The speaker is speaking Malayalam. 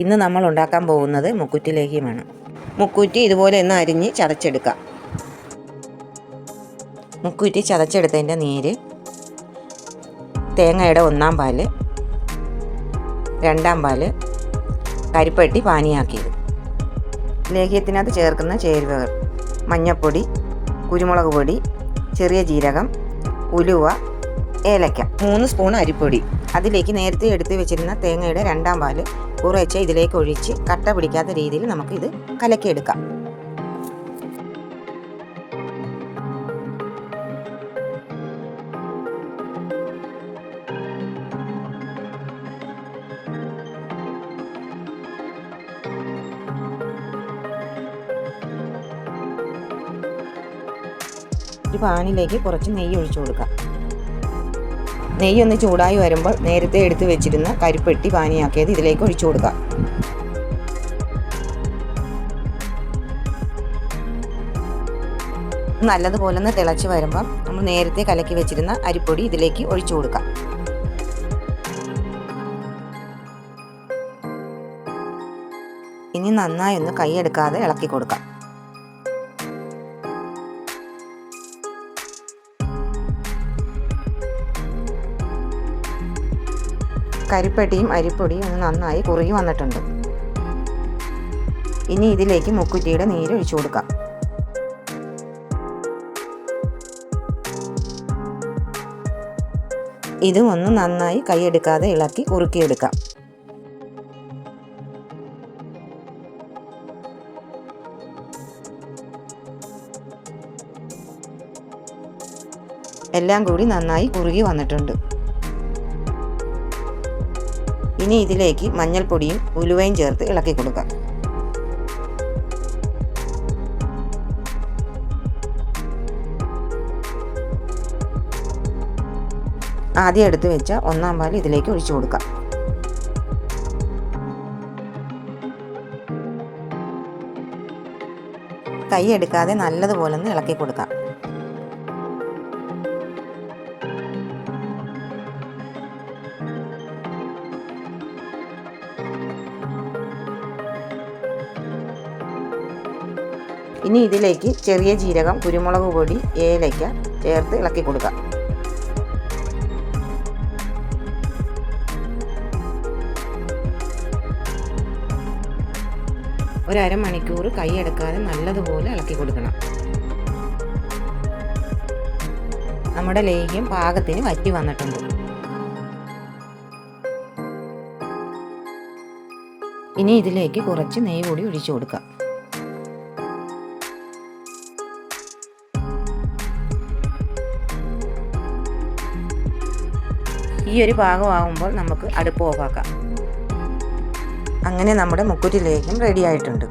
ഇന്ന് നമ്മൾ ഉണ്ടാക്കാൻ പോകുന്നത് മുക്കുറ്റി ലേഹ്യമാണ്. മുക്കുറ്റി ഇതുപോലെ ഒന്ന് അരിഞ്ഞ് ചതച്ചെടുക്കാം. മുക്കുറ്റി ചതച്ചെടുത്തതിന്റെ നീര് തേങ്ങയുടെ ഒന്നാം പാൽ രണ്ടാം പാൽ കരിപ്പെട്ടി പാനിയാക്കിയത്. ലേഹ്യത്തിനകത്ത് ചേർക്കുന്ന ചേരുവകൾ മഞ്ഞൾപ്പൊടി കുരുമുളക് പൊടി ചെറിയ ജീരകം ഉലുവ ഏലക്ക. മൂന്ന് സ്പൂൺ അരിപ്പൊടി. അതിലേക്ക് നേരത്തെ എടുത്ത് വെച്ചിരുന്ന തേങ്ങയുടെ രണ്ടാം പാൽ കുറേശ്ശെ ഇതിലേക്ക് ഒഴിച്ച് കട്ട പിടിക്കാത്ത രീതിയിൽ നമുക്കിത് കലക്കിയെടുക്കാം. ഒരു പാനിലേക്ക് കുറച്ച് നെയ്യ് ഒഴിച്ചു കൊടുക്കാം. നെയ്യ് ഒന്ന് ചൂടായി വരുമ്പോൾ നേരത്തെ എടുത്തു വെച്ചിരുന്ന കരിപ്പെട്ടി പാനിയാക്കിയത് ഇതിലേക്ക് ഒഴിച്ചു കൊടുക്കാം നല്ലതുപോലെ ഒന്ന് തിളച്ച് വരുമ്പം നമ്മൾ നേരത്തെ കലക്കി വെച്ചിരുന്ന അരിപ്പൊടി ഇതിലേക്ക് ഒഴിച്ചു കൊടുക്കാം ഇനി നന്നായി ഒന്ന് കൈയെടുക്കാതെ ഇളക്കി കൊടുക്കാം കരിപ്പെട്ടിയും അരിപ്പൊടിയും ഒന്ന് നന്നായി കുറുകി വന്നിട്ടുണ്ട്. ഇനി ഇതിലേക്ക് മുക്കുറ്റിയുടെ നീര് ഒഴിച്ചു കൊടുക്കാം. ഇതും ഒന്ന് നന്നായി കൈയെടുക്കാതെ ഇളക്കി കുറുക്കിയെടുക്കാം. എല്ലാം കൂടി നന്നായി കുറുകി വന്നിട്ടുണ്ട്. ഇനി ഇതിലേക്ക് മഞ്ഞൾപ്പൊടിയും ഉലുവയും ചേർത്ത് ഇളക്കി കൊടുക്കാം. ആദ്യം എടുത്തു വെച്ച ഒന്നാം പാൽ ഇതിലേക്ക് ഒഴിച്ചു കൊടുക്കാം. കൈ എടുക്കാതെ നല്ലതുപോലെ ഒന്ന് ഇളക്കി കൊടുക്കാം. ഇനി ഇതിലേക്ക് ചെറിയ ജീരകം കുരുമുളക് പൊടി ഏലയ്ക്ക ചേർത്ത് ഇളക്കി കൊടുക്കാം. ഒരമണിക്കൂർ കൈയെടുക്കാതെ നല്ലതുപോലെ ഇളക്കി കൊടുക്കണം. നമ്മുടെ ലേഹ്യം പാകത്തിന് വറ്റി വന്നിട്ടുണ്ട്. ഇനി ഇതിലേക്ക് കുറച്ച് നെയ്യ് കൂടി ഒഴിച്ചു കൊടുക്കാം. ഈ ഒരു ഭാഗമാകുമ്പോൾ നമുക്ക് അടുപ്പ് ഓഫാക്കാം. അങ്ങനെ നമ്മുടെ മുക്കുറ്റി ലേഹ്യം റെഡി ആയിട്ടുണ്ട്.